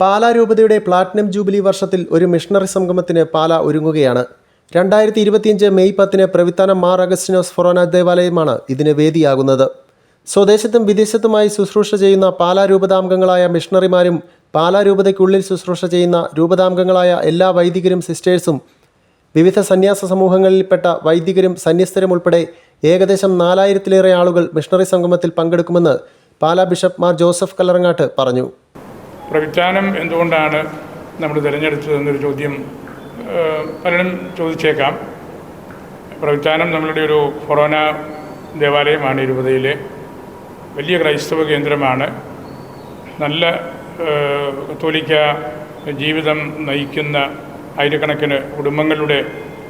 പാലാ രൂപതയുടെ platinum jubilee വർഷത്തിൽ ഒരു മിഷണറി സംഗമത്തിന് പാല ഒരുങ്ങുകയാണ്. രണ്ടായിരത്തി ഇരുപത്തിയഞ്ച് മെയ് പത്തിന് പ്രവിത്താനം മാർ അഗസ്റ്റിനോസ് ഫൊറോന ദേവാലയമാണ് ഇതിന് വേദിയാകുന്നത്. സ്വദേശത്തും വിദേശത്തുമായി ശുശ്രൂഷ ചെയ്യുന്ന പാലാ രൂപതാംഗങ്ങളായ മിഷണറിമാരും പാലാ രൂപതയ്ക്കുള്ളിൽ ശുശ്രൂഷ ചെയ്യുന്ന രൂപതാംഗങ്ങളായ എല്ലാ വൈദികരും സിസ്റ്റേഴ്സും വിവിധ സന്യാസ സമൂഹങ്ങളിൽപ്പെട്ട വൈദികരും സന്യസ്തരും ഉൾപ്പെടെ ഏകദേശം നാലായിരത്തിലേറെ ആളുകൾ മിഷണറി സംഗമത്തിൽ പങ്കെടുക്കുമെന്ന് പാലാ ബിഷപ്പ് മാർ ജോസഫ് കല്ലറങ്ങാട്ട് പറഞ്ഞു. പ്രവിധാനം എന്തുകൊണ്ടാണ് നമ്മൾ തിരഞ്ഞെടുത്തതെന്നൊരു ചോദ്യം പലരും ചോദിച്ചേക്കാം. പ്രവിധാനം നമ്മളുടെ ഒരു ഫൊറോന ദേവാലയമാണ് ഇരുപതയിലെ. വലിയ ക്രൈസ്തവ കേന്ദ്രമാണ്. നല്ല തോലിക്ക ജീവിതം നയിക്കുന്ന ആയിരക്കണക്കിന് കുടുംബങ്ങളുടെ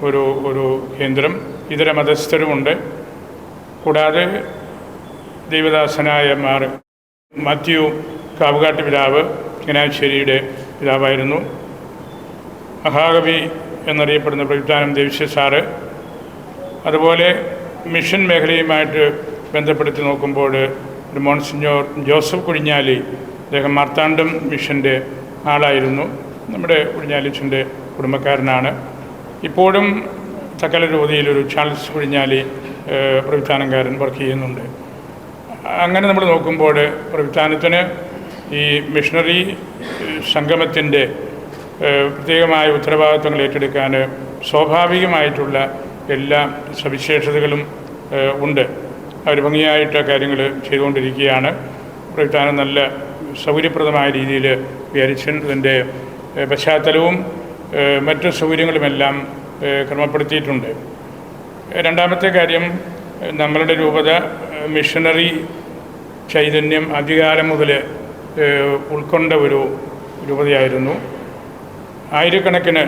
ഒരു ഒരു കേന്ദ്രം. ഇതര മതസ്ഥരുമുണ്ട് കൂടാതെ ദൈവദാസനായ മാർ മാത്യു കാവുകാട്ട് പിതാവ് ചങ്ങനാശ്ശേരിയുടെ പിതാവായിരുന്നു. മഹാകവി എന്നറിയപ്പെടുന്ന പ്രകൃതാനം ദേവിശ്യ സാറ് അതുപോലെ മിഷൻ മേഖലയുമായിട്ട് ബന്ധപ്പെടുത്തി നോക്കുമ്പോൾ ഒരു മോൺസിഞ്ഞോർ ജോസഫ് കുഴിഞ്ഞാലി അദ്ദേഹം മാർത്താണ്ഡം മിഷന്റെ ആളായിരുന്നു. നമ്മുടെ കുഴിഞ്ഞാലിച്ചന്റെ കുടുംബക്കാരനാണ്. ഇപ്പോഴും തക്കല രൂപതയിലൊരു ചാൾസ് കുഴിഞ്ഞാലി പ്രവിധാനക്കാരൻ വർക്ക് ചെയ്യുന്നുണ്ട്. അങ്ങനെ നമ്മൾ നോക്കുമ്പോൾ പ്രവിധാനത്തിന് ഈ മിഷണറി സംഗമത്തിന്റെ പ്രത്യേകമായ ഉത്തരവാദിത്വങ്ങൾ ഏറ്റെടുക്കാൻ സ്വാഭാവികമായിട്ടുള്ള എല്ലാ സവിശേഷതകളും ഉണ്ട്. അവർ ഭംഗിയായിട്ട് കാര്യങ്ങൾ ചെയ്തുകൊണ്ടിരിക്കുകയാണ്. പ്രവിധാനം നല്ല സൗകര്യപ്രദമായ രീതിയിൽ വിചാരിച്ചതിന്റെ പശ്ചാത്തലവും ഏഹ്, മറ്റു സൗകര്യങ്ങളുമെല്ലാം ക്രമപ്പെടുത്തിയിട്ടുണ്ട്. രണ്ടാമത്തെ കാര്യം നമ്മളുടെ രൂപത മിഷണറി ചൈതന്യം അധികാരം മുതൽ ഉൾക്കൊണ്ട ഒരു രൂപതയായിരുന്നു. ആയിരക്കണക്കിന്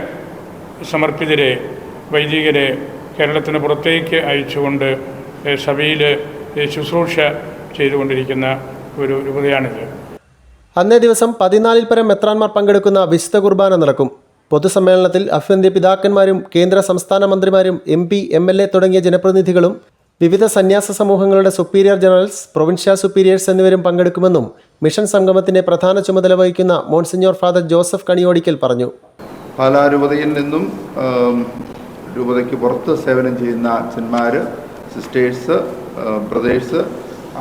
സമർപ്പിതരെ വൈദികരെ കേരളത്തിന് പുറത്തേക്ക് അയച്ചുകൊണ്ട് സഭയിൽ ശുശ്രൂഷ ചെയ്തുകൊണ്ടിരിക്കുന്ന ഒരു രൂപതയാണിത്. അന്നേ ദിവസം പതിനാലിൽ പരം മെത്രാന്മാർ പങ്കെടുക്കുന്ന വിശുദ്ധ കുർബാന നടക്കും. പൊതുസമ്മേളനത്തിൽ അഭ്യന്തര പിതാക്കന്മാരും കേന്ദ്ര സംസ്ഥാന മന്ത്രിമാരും M P M L A തുടങ്ങിയ ജനപ്രതിനിധികളും വിവിധ സന്യാസ സമൂഹങ്ങളുടെ സുപ്പീരിയർ ജനറൽസ് പ്രൊവിൻഷ്യൽ സുപ്പീരിയേഴ്സ് എന്നിവരും പങ്കെടുക്കുമെന്നും മിഷൻ സംഗമത്തിന്റെ പ്രധാന ചുമതല വഹിക്കുന്ന മോൺസിഞ്ഞോർ ഫാദർ ജോസഫ് കണിയോടിക്കൽ പറഞ്ഞു. പാലാ രൂപതയിൽ നിന്നും രൂപതയ്ക്ക് പുറത്ത് സേവനം ചെയ്യുന്ന അച്ഛന്മാർ സിസ്റ്റേഴ്സ് ബ്രദേഴ്സ്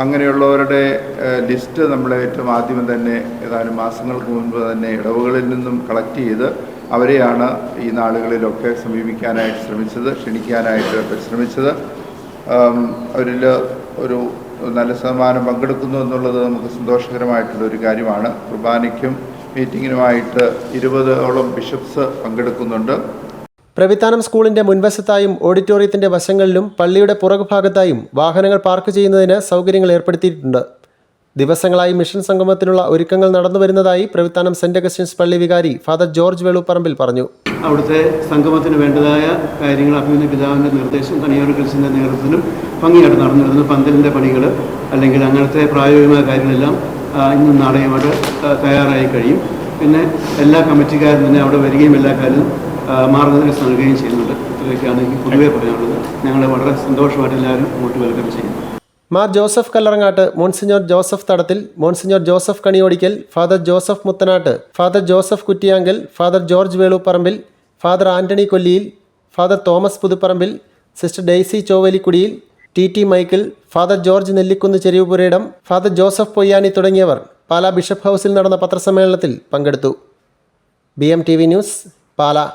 അങ്ങനെയുള്ളവരുടെ ലിസ്റ്റ് നമ്മൾ ഏറ്റവും ആദ്യം തന്നെ ഏതാനും മാസങ്ങൾക്ക് മുൻപ് തന്നെ ഇടവുകളിൽ നിന്നും കളക്ട് ചെയ്ത് അവരെയാണ് ഈ നാളുകളിലൊക്കെ സമീപിക്കാനായിട്ട് ശ്രമിച്ചത് ക്ഷണിക്കാനായിട്ട് പരിശ്രമിച്ചത്. അവരിൽ ഒരു നല്ല ശതമാനം പങ്കെടുക്കുന്നു എന്നുള്ളത് നമുക്ക് സന്തോഷകരമായിട്ടുള്ള ഒരു കാര്യമാണ്. കുർബാനയ്ക്കും മീറ്റിങ്ങിനുമായിട്ട് ഇരുപതോളം ബിഷപ്സ് പങ്കെടുക്കുന്നുണ്ട്. പ്രവിത്താനം സ്കൂളിന്റെ മുൻവശത്തായും ഓഡിറ്റോറിയത്തിന്റെ വശങ്ങളിലും പള്ളിയുടെ പുറകുഭാഗത്തായും വാഹനങ്ങൾ പാർക്ക് ചെയ്യുന്നതിന് സൗകര്യങ്ങൾ ഏർപ്പെടുത്തിയിട്ടുണ്ട്. ദിവസങ്ങളായി മിഷൻ സംഗമത്തിനുള്ള ഒരുക്കങ്ങൾ നടന്നു വരുന്നതായി പ്രവിത്താനം സെന്റ് അഗസ്റ്റിൻസ് പള്ളി വികാരി ഫാദർ ജോർജ് വേളുപ്പറമ്പിൽ പറഞ്ഞു. അവിടുത്തെ സംഗമത്തിന് വേണ്ടതായ കാര്യങ്ങൾ അഭിമന്യ പിതാവിന്റെ നിർദ്ദേശം കണിയോർക്കൽസിന്റെ നേതൃത്വത്തിലും ഭംഗിയായിട്ട് നടന്നു പന്തലിന്റെ പണികൾ അല്ലെങ്കിൽ അങ്ങനത്തെ പ്രായോഗികമായ കാര്യങ്ങളെല്ലാം ഇന്ന് നാളെയുമായിട്ട് തയ്യാറായി കഴിയും. പിന്നെ എല്ലാ കമ്മിറ്റിക്കാരും തന്നെ അവിടെ വരികയും എല്ലാ കാര്യവും മാർഗനിർദ്ദേശം നൽകുകയും ചെയ്യുന്നുണ്ട്. ഇത്രയൊക്കെയാണ് എനിക്ക് പൊതുവേ പറയാനുള്ളത് ഞങ്ങൾ വളരെ സന്തോഷമായിട്ട് എല്ലാവരും അങ്ങോട്ട് വെൽക്കം ചെയ്യുന്നു. Mar Joseph Kallarangatt monsignor Joseph Thadathil monsignor Joseph Kaniyodickal father Joseph Muthanatt father Joseph Kuttiyankal father George Veluparambil father Antony Kolliyil father Thomas Puthuparambil sister Daisy Chovalikudiyil T T Michael father George Nellikunnu Cherivupurayidam father Joseph Poyyani തുടങ്ങിയവർ Pala bishop ഹൗസിൽ നടന്ന പത്രസമ്മേളനത്തിൽ പങ്കെടുത്തു. B M T V news Pala.